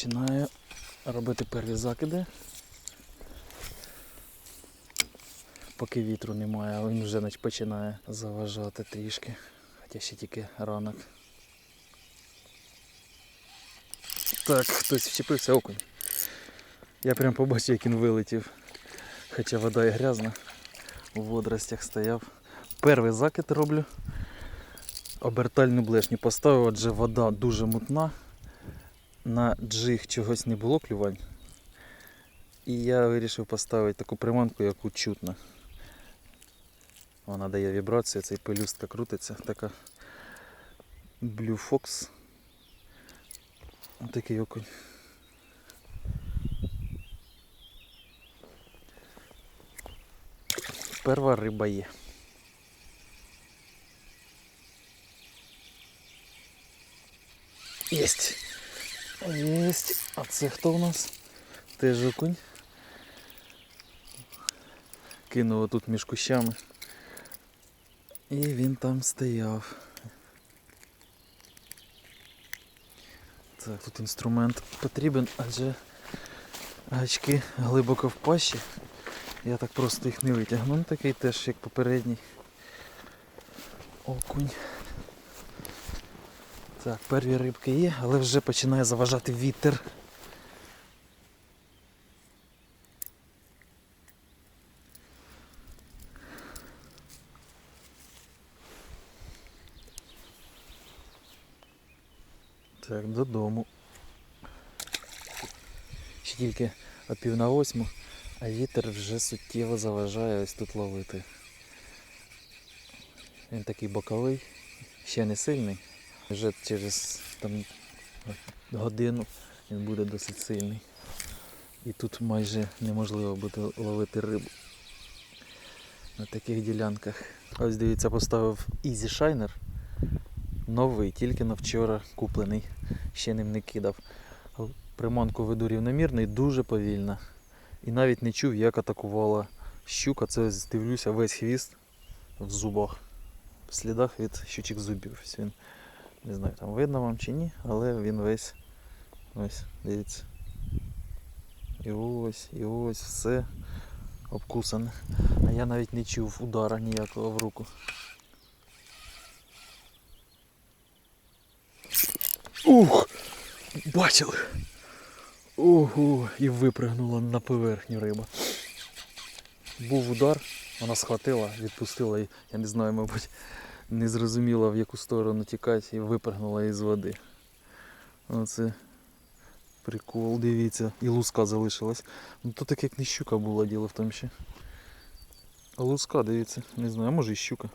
починаю робити перві закиди. Поки вітру немає, а він вже починає заважати трішки. Хоча ще тільки ранок. Так, хтось вчепився окунь. Я прям побачив, як він вилетів. Хоча вода і грязна. У водоростях стояв. Перший закид роблю. Обертальну блешню поставив, адже вода дуже мутна. На джиг чогось не було клювань. І я вирішив поставити таку приманку, яку чутно. Вона дає вібрацію, цей пелюстка крутиться. Така Blue Fox. Такий окунь. Перша риба є. Єсть. Єсть. А це хто у нас? Теж окунь. Кинув тут між кущами. І він там стояв. Так, тут інструмент потрібен, адже гачки глибоко в пащі. Я так просто їх не витягну. Ну, такий теж, як попередній. Окунь. Так, перві рибки є, але вже починає заважати вітер. Так, додому. Ще тільки о пів на восьму, а вітер вже суттєво заважає ось тут ловити. Він такий боковий, ще не сильний. Вже через там, годину він буде досить сильний. І тут майже неможливо буде ловити рибу на таких ділянках. Ось дивіться, поставив Easy Shiner. Новий, тільки на вчора куплений. Ще ним не кидав. Приманку веду рівномірно і дуже повільно. І навіть не чув, як атакувала щука. Це дивлюся весь хвіст в зубах. В слідах від щучих зубів. Він, не знаю, там видно вам чи ні, але він весь ось, дивіться. І ось, і ось все обкусане. А я навіть не чув удара ніякого в руку. Ух! Бачили! Ого! І випрыгнула на поверхню риба. Був удар, вона схватила, відпустила і, я не знаю, мабуть, не зрозуміла в яку сторону тікати і випрыгнула із води. Оце прикол, дивіться, і луска залишилась. Ну то так як не щука була діло в тому ще. А луска, дивіться, не знаю, а може і щука.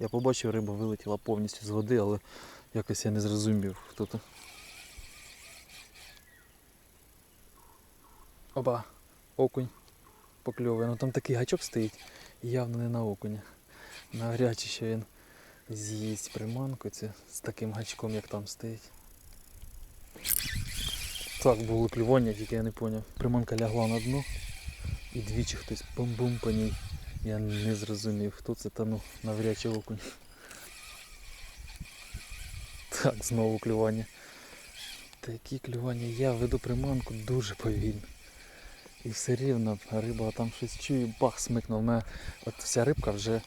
Я побачив, риба вилетіла повністю з води, але якось я не зрозумів, хто то. Опа, окунь покльовує. Ну там такий гачок стоїть, явно не на окуня. Навряд чи що він з'їсть приманку це з таким гачком, як там стоїть. Так, було клювання, тільки я не зрозумів. Приманка лягла на дно і двічі хтось бум-бум по ній. Я не зрозумів, хто це та ну навряд окунь. Так, знову клювання. Такі клювання я веду приманку дуже повільно. І все рівно риба там щось чує, бах, смикнув. У мене от вся рибка вже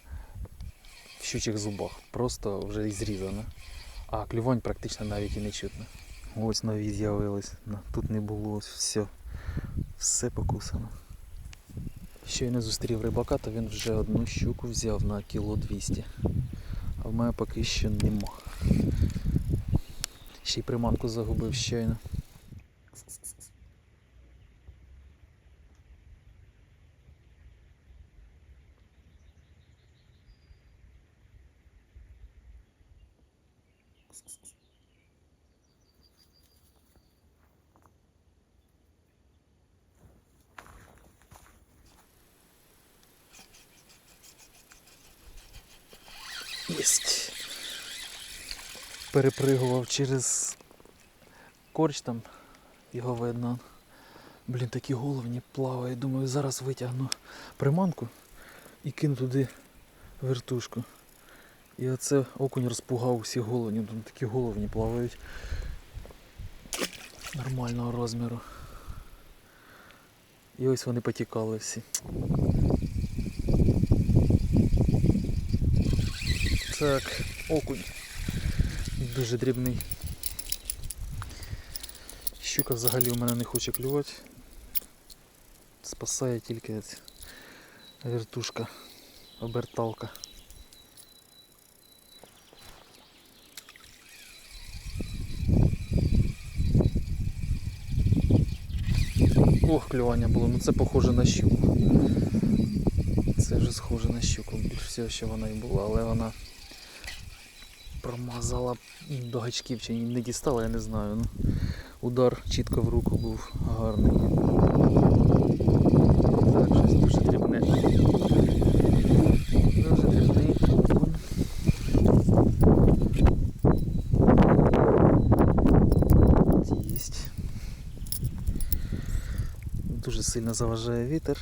в щучих зубах, просто вже і зрізана. А клювань практично навіть і не чутно. Ось нові з'явились. Тут не було ось все. Все покусано. Щойно зустрів рибака, то він вже одну щуку взяв на кіло 200. А в мене поки що нема. Ще й приманку загубив щойно. Єсть. Перепригував через корч там, його видно. Блін, такі головні плавають. Думаю, зараз витягну приманку і кину туди вертушку. І оце окунь розпугав всі головні, там такі головні плавають. нормального розміру. І ось вони потікали всі. Так, окунь. Дуже дрібний. Щука взагалі у мене не хоче клювати. Спасає тільки вертушка, оберталка. Ох, клювання було, ну це похоже на щуку. Це вже схоже на щуку, більш всього, що вона і була, але вона промазала до гачків чи не дістала, я не знаю. Ну, удар чітко в руку був гарний. Так, щось дуже дрібне. Дуже дрібний окунь. Єсть. Дуже сильно заважає вітер.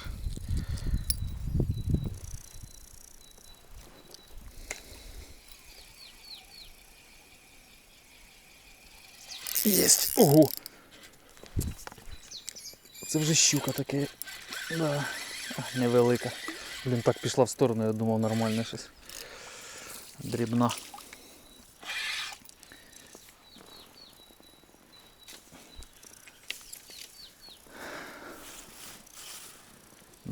Єсть! Ого! Це вже щука таке. Да. Невелика. Блін, так пішла в сторону, я думав нормальне щось. Дрібна.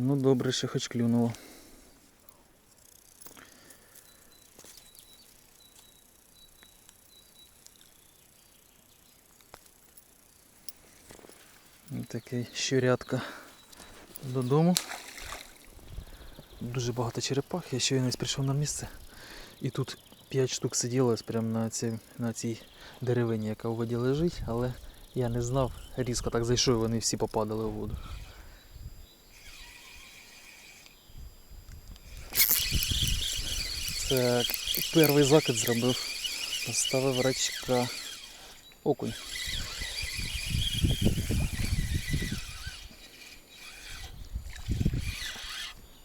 Ну добре, що хоч клюнуло. Ось Такий щурятка додому. Дуже багато черепах. Я щойно прийшов на місце. І тут 5 штук сиділо прямо на цій, на цій деревині, яка у воді лежить, але я не знав, різко так зайшов, і вони всі попадали у воду. Так, перший закид зробив. Поставив рачка. Окунь.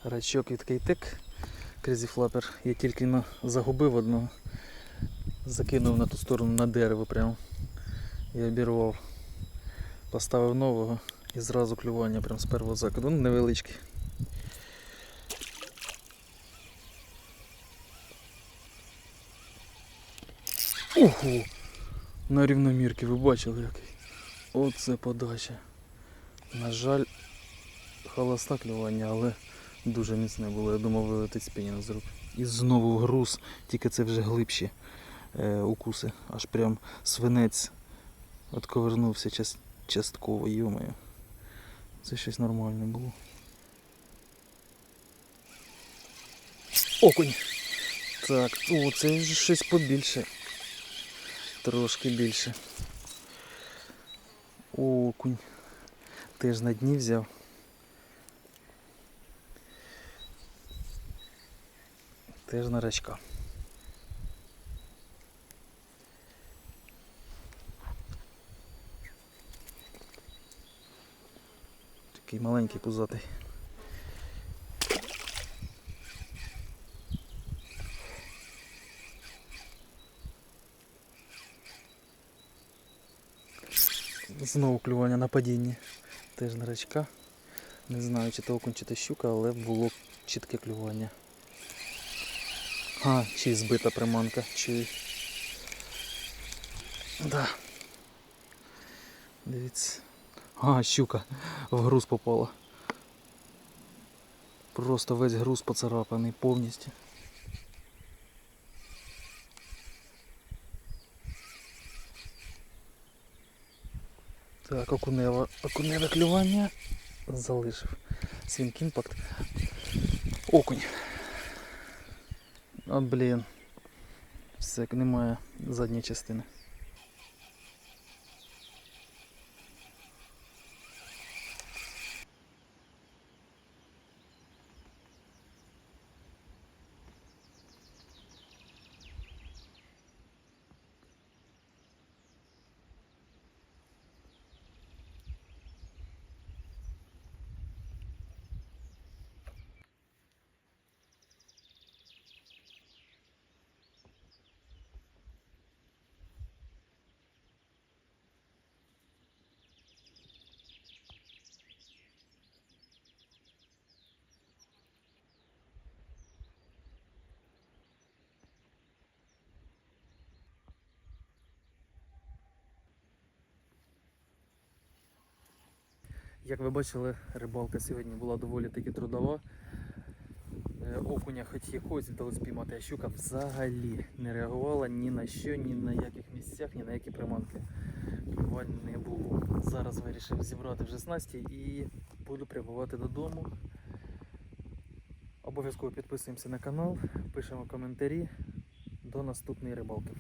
Рачок від Кейтек Crazy Flapper. Я тільки на- загубив одного. Закинув на ту сторону на дерево прямо. І обірвав. Поставив нового і зразу клювання прямо з першого закиду. Ну, невеличкий. Ого! На рівномірки ви бачили який. Оце подача. На жаль, холоста клювання, але дуже міцне було. Я думав вилетить спінінг з рук. І знову груз, тільки це вже глибші е, укуси. Аж прям свинець отковернувся час, частково, йомаю. Це щось нормальне було. Окунь! Так, о, це щось побільше. Трошки більше. Окунь. Теж на дні взяв. Теж на рачка. Такий маленький пузатий. Знову клювання на падінні. Теж на рачка. Не знаю, чи то окунь, чи то щука, але було чітке клювання. А, чи збита приманка, чи. Да. Дивіться. А, щука в груз попала. Просто весь груз поцарапаний повністю. Так, окунево, окуневе клювання залишив. Свінк імпакт. Окунь. А блін. Все, немає задньої частини. Як ви бачили, рибалка сьогодні була доволі таки трудова. Е, Окуня хоч якось вдалося спіймати, а щука взагалі не реагувала ні на що, ні на яких місцях, ні на які приманки. Клювань не було. Зараз вирішив зібрати вже снасті і буду прямувати додому. Обов'язково підписуємося на канал, пишемо коментарі. До наступної рибалки.